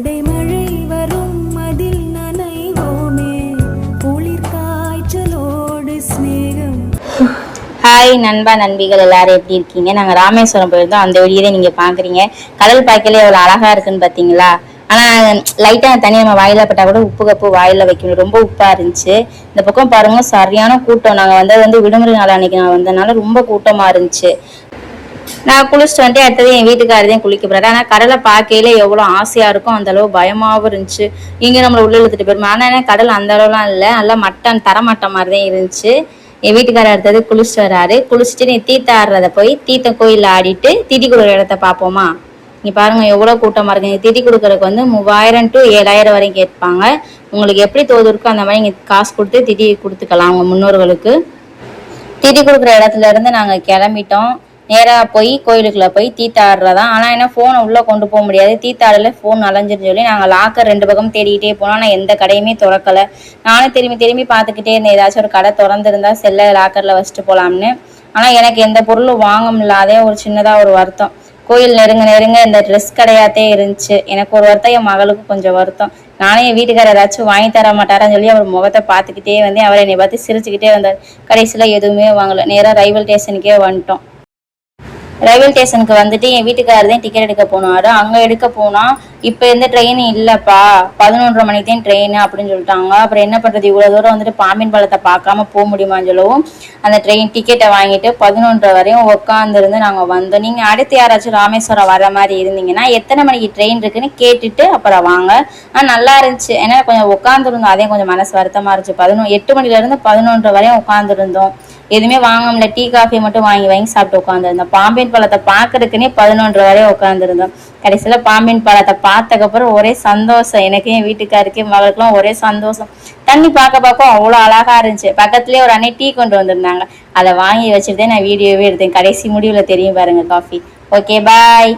அடைமழை வரும் அதில் நனைவோமே குளிர் காய்ச்சலோடு ஹாய் நண்பா நண்பிகள் எல்லாரும் எப்படி இருக்கீங்க? நாங்கள் ராமேஸ்வரம் போயிருந்தோம். அந்த வீடியோ நீங்கள் பார்க்குறீங்க கடல் பாய்க்கல எவ்வளோ அழகாக இருக்குன்னு பார்த்தீங்களா ஆனால் லைட்டாக தண்ணி நம்ம வாயில பட்டா கூட உப்பு கப்பு வாயில வைக்கணும். ரொம்ப உப்பாக இருந்துச்சு. இந்த பக்கம் பாருங்க சரியான கூட்டம். நாங்கள் வந்தது வந்து விடுமுறை நாள் அன்னைக்கு நான் வந்ததுனால ரொம்ப கூட்டமாக இருந்துச்சு. நான் குளிச்சுட்டு வந்துட்டு அடுத்தது என் வீட்டுக்காரதையும் குளிக்க போறாரு. ஆனால் கடலை பார்க்கையில எவ்வளோ ஆசையாக இருக்கும் அந்த அளவு பயமாகவும் இருந்துச்சு. இங்கே நம்மளை உள்ள இழுத்துட்டு போயிருமா. ஆனால் கடல் அந்த அளவுலாம் இல்லை. நல்லா மட்டன் தரமட்டம் மாதிரி தான் இருந்துச்சு. என் வீட்டுக்காரர் அடுத்தது குளிச்சுட்டு வராரு. குளிச்சுட்டு நீ தீத்த ஆடுறத போய் தீத்த கோயிலில் ஆடிட்டு திதி கொடுக்குற இடத்த பார்ப்போமா? நீ பாருங்க எவ்வளோ கூட்டமாக இருக்கு. இங்க திதி கொடுக்கறதுக்கு வந்து மூவாயிரம் டு ஏழாயிரம் வரைக்கும் கேட்பாங்க. உங்களுக்கு எப்படி தோது இருக்கோ அந்த மாதிரி நீங்கள் காசு கொடுத்து திதி கொடுத்துக்கலாம் உங்கள் முன்னோர்களுக்கு. திதி கொடுக்குற இடத்துல இருந்து நாங்கள் கிளம்பிட்டோம். நேராக போய் கோயிலுக்குள்ள போய் தீத்தாடுறதா ஆனால் என்ன ஃபோனை உள்ளே கொண்டு போக முடியாது. தீத்தாடல ஃபோன் அலைஞ்சிருன்னு சொல்லி நாங்கள் லாக்கர் ரெண்டு பக்கம் தேடிக்கிட்டே போனோம். ஆனால் எந்த கடையுமே திறக்கலை. நானும் திரும்பி திரும்பி பார்த்துக்கிட்டே இருந்தேன். ஏதாச்சும் ஒரு கடை திறந்துருந்தா செல்லை லாக்கரில் வச்சுட்டு போகலாம்னு ஆனால் எனக்கு எந்த பொருளும் வாங்க முடியாதே ஒரு சின்னதாக ஒரு வருத்தம். கோயில் நெருங்க நெருங்க இந்த ட்ரெஸ் கிடையாதே இருந்துச்சு. எனக்கு ஒரு வருத்தம் என் மகளுக்கு கொஞ்சம் வருத்தம். நானே என் வீட்டுக்காரர் ஏதாச்சும் வாங்கி தர மாட்டாரான்னு சொல்லி அவர் முகத்தை பார்த்துக்கிட்டே வந்து அவர் என்னை பார்த்து சிரிச்சுக்கிட்டே வந்தார். கடைசியில் எதுவுமே வாங்கலை. நேராக ரயில்வே ஸ்டேஷனுக்கே வந்துட்டோம். ரயில்வே ஸ்டேஷனுக்கு வந்துட்டு என் வீட்டுக்காரர் தான் டிக்கெட் எடுக்க போனாரு. அங்கே எடுக்க போனால் இப்போ எந்த ட்ரெயின் இல்லைப்பா. பதினொன்றரை மணிக்கு தான் ட்ரெயின் அப்படின்னு சொல்லிட்டாங்க. அப்புறம் என்ன பண்ணுறது இவ்வளோ தூரம் வந்துட்டு பாம்பின் பாலத்தை பார்க்காம போக முடியுமான்னு சொல்லவும் அந்த ட்ரெயின் டிக்கெட்டை வாங்கிட்டு பதினொன்றரை வரையும் உட்காந்துருந்து நாங்கள் வந்தோம். நீங்கள் அடுத்து யாராச்சும் ராமேஸ்வரம் வர மாதிரி இருந்தீங்கன்னா எத்தனை மணிக்கு ட்ரெயின் இருக்குன்னு கேட்டுட்டு அப்புறம் வாங்க. ஆனால் நல்லா இருந்துச்சு. ஏன்னா கொஞ்சம் உட்காந்துருந்தோம் அதே கொஞ்சம் மனசு வருத்தமாக இருந்துச்சு. பதினொன்று எட்டு மணிலேருந்து பதினொன்றரை வரையும் உட்காந்துருந்தோம் எதுவுமே வாங்க முடியல டீ காஃபி மட்டும் வாங்கி வாங்கி சாப்பிட்டு உட்காந்துருந்தோம் பாம்பின் பழத்தை பார்க்கறதுக்குன்னே பதினொன்று வரையும் உட்காந்துருந்தோம் கடைசியில் பாம்பின் பழத்தை பார்த்ததுக்கப்புறம் ஒரே சந்தோஷம். எனக்கு என் வீட்டுக்காருக்கு மகளுக்கெல்லாம் ஒரே சந்தோஷம். தண்ணி பார்க்க பார்க்க அவ்வளோ அழகா இருந்துச்சு. பக்கத்துலேயே ஒரு அன்னை டீ கொண்டு வந்திருந்தாங்க. அதை வாங்கி வச்சுட்டு நான் வீடியோவே எடுத்தேன். கடைசி முடிவில் தெரியும் பாருங்க காஃபி. Okay bye